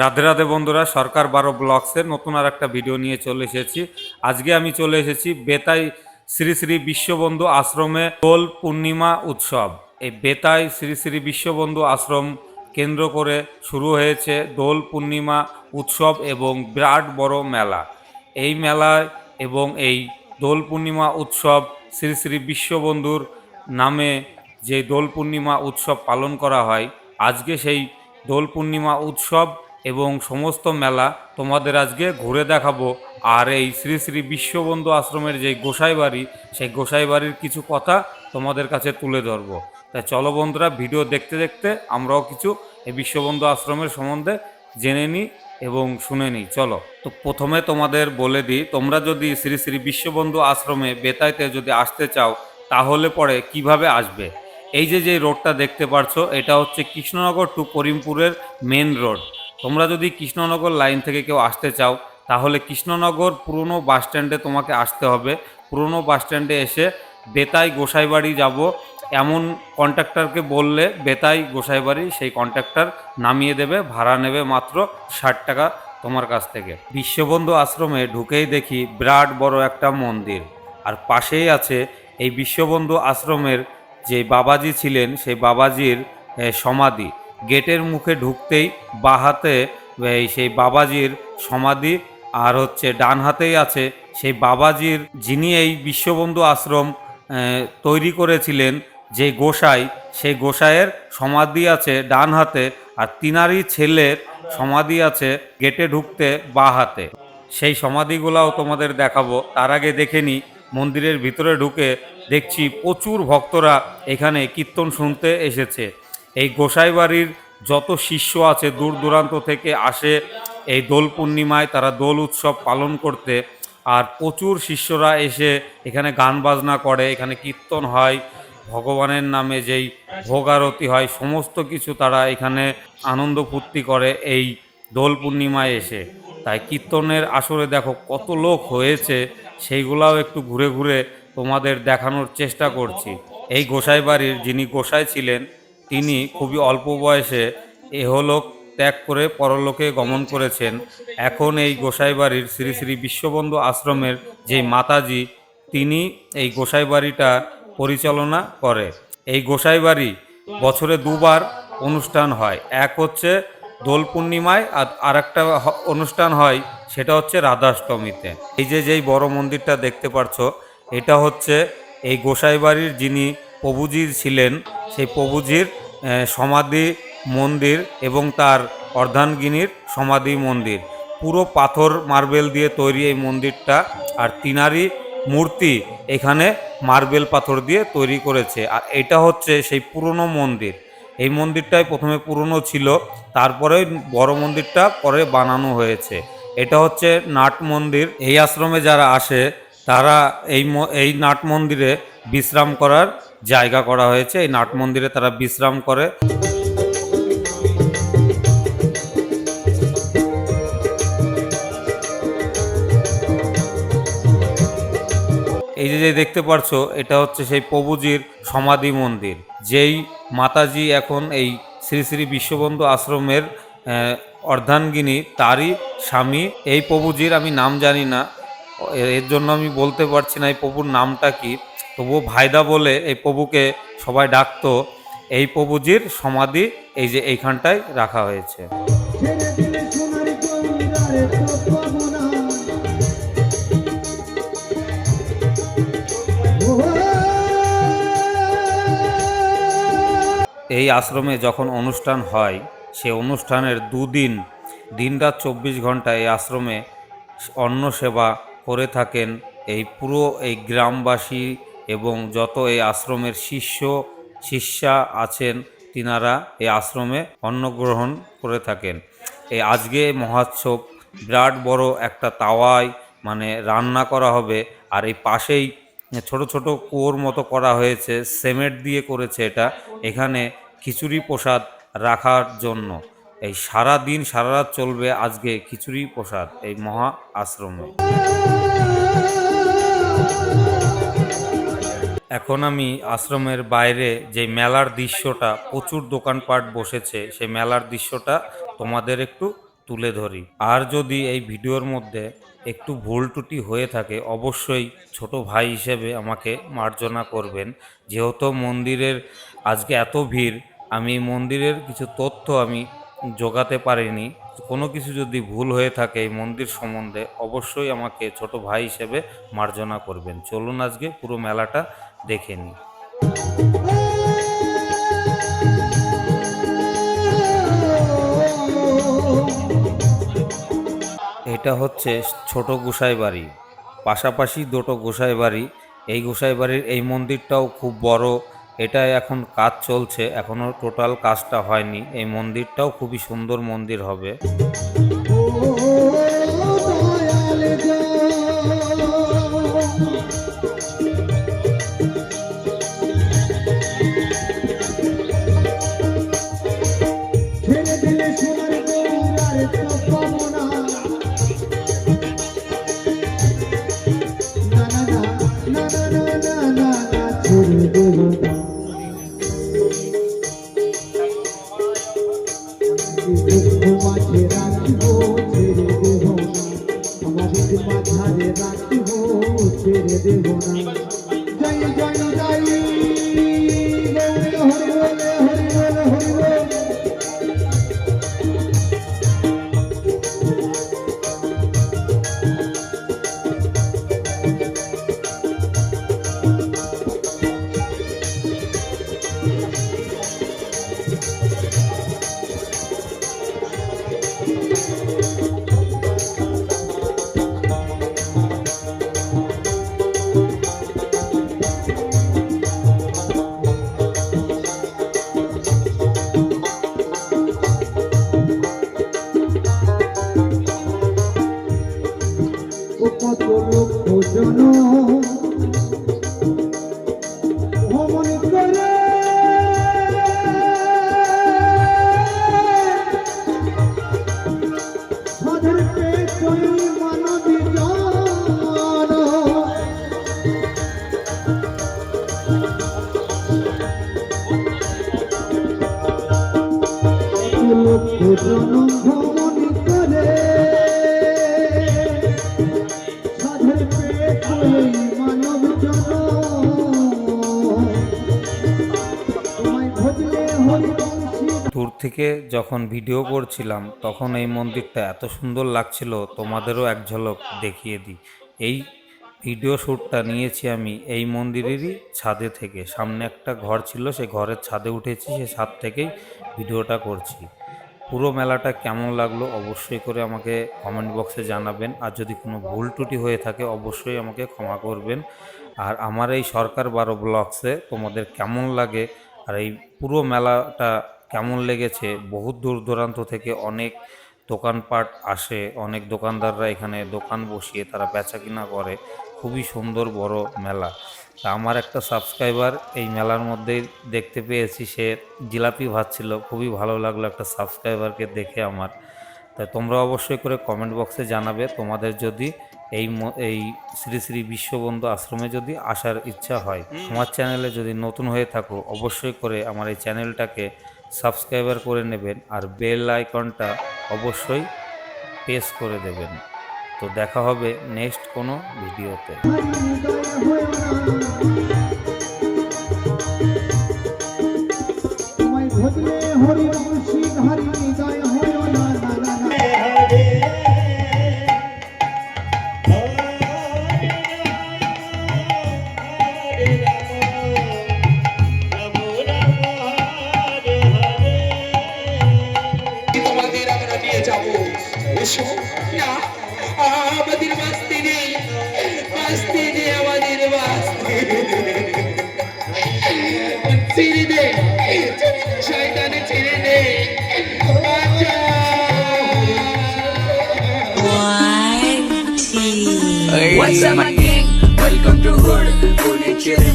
রাধে রাধে বন্ধুরা, সরকার বারো ব্লগসের নতুন আর একটা ভিডিও নিয়ে চলে এসেছি। আজকে আমি চলে এসেছি বেতাই শ্রী শ্রী বিশ্ববন্ধু আশ্রমে দোল পূর্ণিমা উৎসব। এই বেতাই শ্রী শ্রী বিশ্ববন্ধু আশ্রম কেন্দ্র করে শুরু হয়েছে দোল পূর্ণিমা উৎসব এবং বিরাট বড় মেলা। এই মেলায় এবং এই দোল পূর্ণিমা উৎসব শ্রী শ্রী বিশ্ববন্ধুর নামে যে দোল পূর্ণিমা উৎসব পালন করা হয়, আজকে সেই দোল পূর্ণিমা উৎসব এবং সমস্ত মেলা তোমাদের আজকে ঘুরে দেখাবো। আর এই শ্রী শ্রী বিশ্ববন্ধু আশ্রমের যে গোসাই বাড়ি, সেই গোসাই বাড়ির কিছু কথা তোমাদের কাছে তুলে ধরবো। তাই চলো বন্ধুরা, ভিডিও দেখতে দেখতে আমরাও কিছু এই বিশ্ববন্ধু আশ্রমের সম্বন্ধে জেনে নিই এবং শুনে নিই। চলো, তো প্রথমে তোমাদের বলে দিই, তোমরা যদি শ্রী শ্রী বিশ্ববন্ধু আশ্রমে বেতাইতে যদি আসতে চাও, তাহলে পরে কীভাবে আসবে? এই যে যে রোডটা দেখতে পারছ, এটা হচ্ছে কৃষ্ণনগর টু করিমপুরের মেন রোড তোমরা যদি কৃষ্ণনগর লাইন থেকে কেউ আসতে চাও, তাহলে কৃষ্ণনগর পুরনো বাসস্ট্যান্ডে তোমাকে আসতে হবে। পুরনো বাসস্ট্যান্ডে এসে বেতাই গোসাইবাড়ি যাব। এমন কন্ট্রাক্টরকে বললে বেতাই গোসাইবাড়ি সেই কন্ট্রাক্টর নামিয়ে দেবে, ভাড়া নেবে মাত্র ষাট টাকা তোমার কাছ থেকে। বিশ্ববন্ধু আশ্রমে ঢুকেই দেখি বিরাট বড় একটা মন্দির। আর পাশেই আছে এই বিশ্ববন্ধু আশ্রমের যে বাবাজি ছিলেন, সেই বাবাজির সমাধি। গেটের মুখে ঢুকতেই বা হাতে সেই বাবাজির সমাধি, আর হচ্ছে ডান হাতেই আছে সেই বাবাজির, যিনি এই বিশ্ববন্ধু আশ্রম তৈরি করেছিলেন, যে গোসাই, সেই গোসাইয়ের সমাধি আছে ডান হাতে, আর তিনারই ছেলের সমাধি আছে গেটে ঢুকতে বা হাতে। সেই সমাধিগুলাও তোমাদের দেখাবো, তার আগে দেখে নিই মন্দিরের ভিতরে ঢুকে দেখছি প্রচুর ভক্তরা এখানে কীর্তন শুনতে এসেছে। এই গোসাই বাড়ির যত শিষ্য আছে দূর দূরান্ত থেকে আসে এই দোল পূর্ণিমায় তারা দোল উৎসব পালন করতে। আর প্রচুর শিষ্যরা এসে এখানে গান বাজনা করে, এখানে কীর্তন হয়, ভগবানের নামে যেই ভোগ আরতি হয়, সমস্ত কিছু তারা এখানে আনন্দ ফুর্তি করে এই দোল পূর্ণিমায় এসে। তাই কীর্তনের আসরে দেখো কত লোক হয়েছে, সেইগুলাও একটু ঘুরে ঘুরে তোমাদের দেখানোর চেষ্টা করছি। এই গোসাই বাড়ির যিনি গোসাই ছিলেন তিনি খুবই অল্প বয়সে এহলোক ত্যাগ করে পরলোকে গমন করেছেন। এখন এই গোসাই বাড়ির শ্রী শ্রী বিশ্ববন্ধু আশ্রমের যে মাতাজি, তিনি এই গোসাই বাড়িটা পরিচালনা করে। এই গোসাই বাড়ি বছরে দুবার অনুষ্ঠান হয়। এক হচ্ছে দোল পূর্ণিমায় আর আরেকটা অনুষ্ঠান হয়, সেটা হচ্ছে রাধাষ্টমীতে। এই যে যেই বড় মন্দিরটা দেখতে পারছ, এটা হচ্ছে এই গোসাই বাড়ির যিনি প্রভুজির ছিলেন, সেই প্রভুজির সমাধি মন্দির এবং তার অর্ধাঙ্গিনীর সমাধি মন্দির। পুরো পাথর মার্বেল দিয়ে তৈরি এই মন্দিরটা আর তিনারই মূর্তি এখানে মার্বেল পাথর দিয়ে তৈরি করেছে। আর এটা হচ্ছে সেই পুরনো মন্দির। এই মন্দিরটাই প্রথমে পুরনো ছিল, তারপরে বড় মন্দিরটা পরে বানানো হয়েছে। এটা হচ্ছে নাট মন্দির। এই আশ্রমে যারা আসে, তারা এই এই নাট মন্দিরে বিশ্রাম করার জায়গা করা হয়েছে, এই নাট মন্দিরে তারা বিশ্রাম করে। এই যে দেখতে পারছ, এটা হচ্ছে সেই প্রভুজির সমাধি মন্দির, যেই মাতাজি এখন এই শ্রী শ্রী বিশ্ববন্ধু আশ্রমের অর্ধাঙ্গিনী, তারই স্বামী। এই প্রভুজির আমি নাম জানি না এর জন্য আমি বলতে পারছি না এই প্রভুর নামটা কি। তবুও ভাইদা বলে এই প্রভুকে সবাই ডাকতো, এই প্রভুজির সমাধি এই যে এইখানটায় রাখা হয়েছে। এই আশ্রমে যখন অনুষ্ঠান হয়, সে অনুষ্ঠানের দুদিন, দিনরাত চব্বিশ ঘণ্টা এই আশ্রমে অন্ন সেবা করে থাকেন। এই পুরো এই গ্রামবাসী এবং যত এই আশ্রমের শিষ্য, শিষ্যা আছেন, তিনারা এই আশ্রমে অন্ন গ্রহণ করে থাকেন। এই আজকে মহোৎসব বিরাট বড় একটা তাওয়ায় মানে রান্না করা হবে আর এই পাশেই ছোট ছোট কুয়োর মতো করা হয়েছে, সিমেন্ট দিয়ে করেছে এটা। এখানে খিচুড়ি প্রসাদ রাখার জন্য। এই সারা দিন, সারা রাত চলবে আজকে খিচুড়ি প্রসাদ এই মহা আশ্রমে। এখন আমি আশ্রমের বাইরে যে মেলার দৃশ্যটা প্রচুর দোকানপাট বসেছে, সেই মেলার দৃশ্যটা তোমাদের একটু তুলে ধরি। আর যদি এই ভিডিওর মধ্যে একটু ভুল ত্রুটি হয়ে থাকে, অবশ্যই ছোট ভাই হিসেবে আমাকে মার্জনা করবেন। যেহেতু মন্দিরের আজকে এত ভিড়, আমি মন্দিরের কিছু তথ্য আমি জোগাতে পারিনি। কোনো কিছু যদি ভুল হয়ে থাকে এই মন্দির সম্বন্ধে, অবশ্যই আমাকে ছোট ভাই হিসেবে মার্জনা করবেন। চলুন আজকে পুরো মেলাটা দেখে নিই এটা হচ্ছে ছোট গোসাই বাড়ি। পাশাপাশি দুটো গোসাই বাড়ি। এই গোসাই বাড়ির এই মন্দিরটাও খুব বড়। এটা এখন কাজ চলছে। এখনও টোটাল কাজটা হয়নি। এই মন্দিরটাও খুবই সুন্দর মন্দির হবে। রাখিব ছেড়ে দেব না। থেকে যখন ভিডিও করছিলাম, তখন এই মন্দিরটা এত সুন্দর লাগছিল, তোমাদেরও এক ঝলক দেখিয়ে দিই। এই ভিডিও শ্যুটটা নিয়েছি আমি এই মন্দিরেরই ছাদে থেকে। সামনে একটা ঘর ছিল সেই ঘরের ছাদে উঠেছি সেই ছাদ থেকেই ভিডিওটা করছি। পুরো মেলাটা কেমন লাগল অবশ্যই করে আমাকে কমেন্ট বক্সে জানাবেন। আর যদি কোনো ভুল ত্রুটি হয়ে থাকে, অবশ্যই আমাকে ক্ষমা করবেন। আর আমার এই সরকার বারো ব্লগসে তোমাদের কেমন লাগে, আর এই পুরো মেলাটা কেমন লেগেছে? বহুত দূর দূরান্ত থেকে অনেক দোকানপাট আসে অনেক দোকানদাররা এখানে দোকান বসিয়ে তারা বেচা কিনা করে। খুবই সুন্দর বড় মেলা। তা আমার একটা সাবস্ক্রাইবার এই মেলার মধ্যেই দেখতে পেয়েছি সে জিলাপি ভাজছিল। খুবই ভালো লাগল একটা সাবস্ক্রাইবারকে দেখে আমার। তাই তোমরা অবশ্যই করে কমেন্ট বক্সে জানাবে। তোমাদের যদি এই এই শ্রী শ্রী বিশ্ববন্ধু আশ্রমে যদি আসার ইচ্ছা হয় আমার চ্যানেলে যদি নতুন হয়ে থাকো অবশ্যই করে আমার এই চ্যানেলটাকে সাবস্ক্রাইবার করে নেবেন আর বেল আইকনটা অবশ্যই প্রেস করে দেবেন। তো দেখা হবে নেক্সট কোনো ভিডিওতে। বাঁচতে আমাদের বাঁচতে দে শয়তানে ছেড়ে দে What's up, my gang? Welcome to Hood. Hood and chill.